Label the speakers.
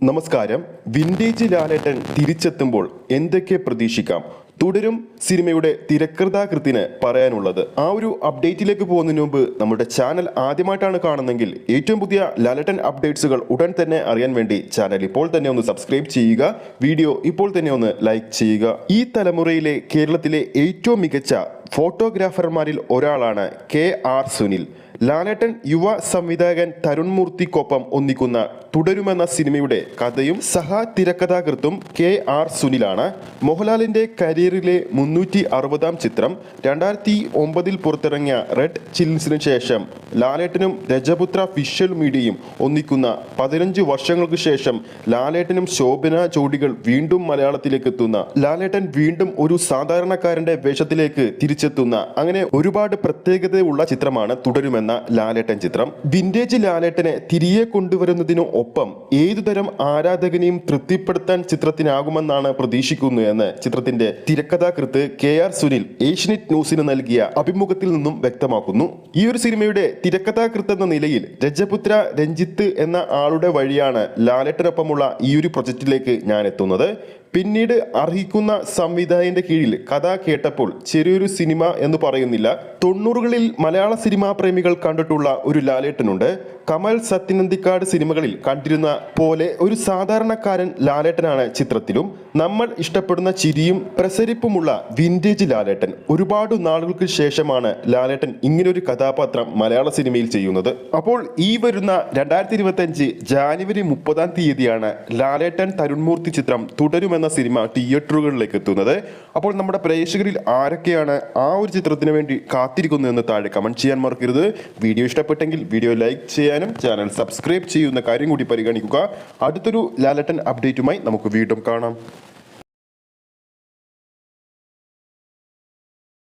Speaker 1: നമസ്കാരം. വിന്റേജ് ലാലേട്ടൻ തിരിച്ചെത്തുമ്പോൾ എന്തൊക്കെ പ്രതീക്ഷിക്കാം? തുടരും സിനിമയുടെ തിരക്കൃതാകൃത്തിന് പറയാനുള്ളത്. ആ ഒരു അപ്ഡേറ്റിലേക്ക് പോകുന്നതിന് മുമ്പ് നമ്മുടെ ചാനൽ ആദ്യമായിട്ടാണ് കാണുന്നതെങ്കിൽ ഏറ്റവും പുതിയ ലാലേട്ടൻ അപ്ഡേറ്റ്സുകൾ ഉടൻ തന്നെ അറിയാൻ വേണ്ടി ചാനൽ ഇപ്പോൾ തന്നെ ഒന്ന് സബ്സ്ക്രൈബ് ചെയ്യുക. വീഡിയോ ഇപ്പോൾ തന്നെ ഒന്ന് ലൈക്ക് ചെയ്യുക. ഈ തലമുറയിലെ കേരളത്തിലെ ഏറ്റവും മികച്ച ഫോട്ടോഗ്രാഫർമാരിൽ ഒരാളാണ് കെ ആർ സുനിൽ. ലാലേട്ടൻ യുവ സംവിധായകൻ തരുൺ മൂർത്തിക്കൊപ്പം ഒന്നിക്കുന്ന തുടരുമെന്ന സിനിമയുടെ കഥയും സഹ തിരക്കഥാകൃത്തും കെ ആർ സുനിലാണ്. മോഹൻലാലിന്റെ കരിയറിലെ മുന്നൂറ്റി അറുപതാം ചിത്രം രണ്ടായിരത്തി ഒമ്പതിൽ പുറത്തിറങ്ങിയ റെഡ് ചില്ലിൻസിന് ശേഷം ലാലേട്ടനും രജപുത്ര വിഷ്വൽ മീഡിയയും ഒന്നിക്കുന്ന പതിനഞ്ച് വർഷങ്ങൾക്ക് ശേഷം ലാലേട്ടനും ശോഭന ജോഡികൾ വീണ്ടും മലയാളത്തിലേക്ക് എത്തുന്ന ലാലേട്ടൻ വീണ്ടും ഒരു സാധാരണക്കാരന്റെ വേഷത്തിലേക്ക് തിരിച്ചെത്തുന്ന അങ്ങനെ ഒരുപാട് പ്രത്യേകതയുള്ള ചിത്രമാണ് തുടരുമെന്ന ലാലേട്ടൻ ചിത്രം. വിന്റേജ് ലാലേട്ടനെ തിരികെ കൊണ്ടുവരുന്നതിനു ഒപ്പം ഏതുതരം ആരാധകനെയും തൃപ്തിപ്പെടുത്താൻ ചിത്രത്തിനാകുമെന്നാണ് പ്രതീക്ഷിക്കുന്നു എന്ന് ചിത്രത്തിന്റെ തിരക്കഥാകൃത്ത് കെ ആർ സുനിൽ ഏഷ്യനെറ്റ് ന്യൂസിന് നൽകിയ അഭിമുഖത്തിൽ നിന്നും വ്യക്തമാക്കുന്നു. ഈ ഒരു സിനിമയുടെ തിരക്കഥാകൃത്ത് എന്ന നിലയിൽ രജപുത്ര രഞ്ജിത്ത് എന്ന ആളുടെ വഴിയാണ് ലാലേട്ടനൊപ്പമുള്ള ഈ ഒരു പ്രൊജക്റ്റിലേക്ക് ഞാൻ എത്തുന്നത്. പിന്നീട് അർഹിക്കുന്ന സംവിധായകന്റെ കീഴിൽ കഥ കേട്ടപ്പോൾ ചെറിയൊരു സിനിമ എന്ന് പറയുന്നില്ല. തൊണ്ണൂറുകളിൽ മലയാള സിനിമാ പ്രേമികൾ കണ്ടിട്ടുള്ള ഒരു ലാലേട്ടനുണ്ട്. കമൽ സത്യനന്ദിക്കാട് സിനിമകളിൽ കണ്ടിരുന്ന പോലെ ഒരു സാധാരണക്കാരൻ ലാലേട്ടനാണ് ചിത്രത്തിലും. നമ്മൾ ഇഷ്ടപ്പെടുന്ന ചിരിയും പ്രസരിപ്പുമുള്ള വിന്റേജ് ലാലേട്ടൻ. ഒരുപാട് നാളുകൾക്ക് ശേഷമാണ് ലാലേട്ടൻ ഇങ്ങനൊരു കഥാപാത്രം മലയാള സിനിമയിൽ ചെയ്യുന്നത്. അപ്പോൾ ഈ വരുന്ന രണ്ടായിരത്തി ഇരുപത്തി അഞ്ച് ജാനുവരി മുപ്പതാം തീയതിയാണ് ലാലേട്ടൻ തരുൺമൂർത്തി ചിത്രം തുടരുമെന്ന സിനിമ തിയേറ്ററുകളിലേക്ക് എത്തുന്നത്. അപ്പോൾ നമ്മുടെ പ്രേക്ഷകരിൽ ആരൊക്കെയാണ് ആ ഒരു ചിത്രത്തിന് വേണ്ടി കാത്തിരിക്കുന്നു എന്ന് താഴെ കമന്റ് ചെയ്യാൻ മറക്കരുത്. വീഡിയോ ഇഷ്ടപ്പെട്ടെങ്കിൽ വീഡിയോ ലൈക്ക് ചെയ്യാനും ചാനൽ സബ്സ്ക്രൈബ് ചെയ്യുന്ന കാര്യം കൂടി പരിഗണിക്കുക. അടുത്തൊരു ലാലറ്റൻ അപ്ഡേറ്റുമായി നമുക്ക് വീണ്ടും കാണാം.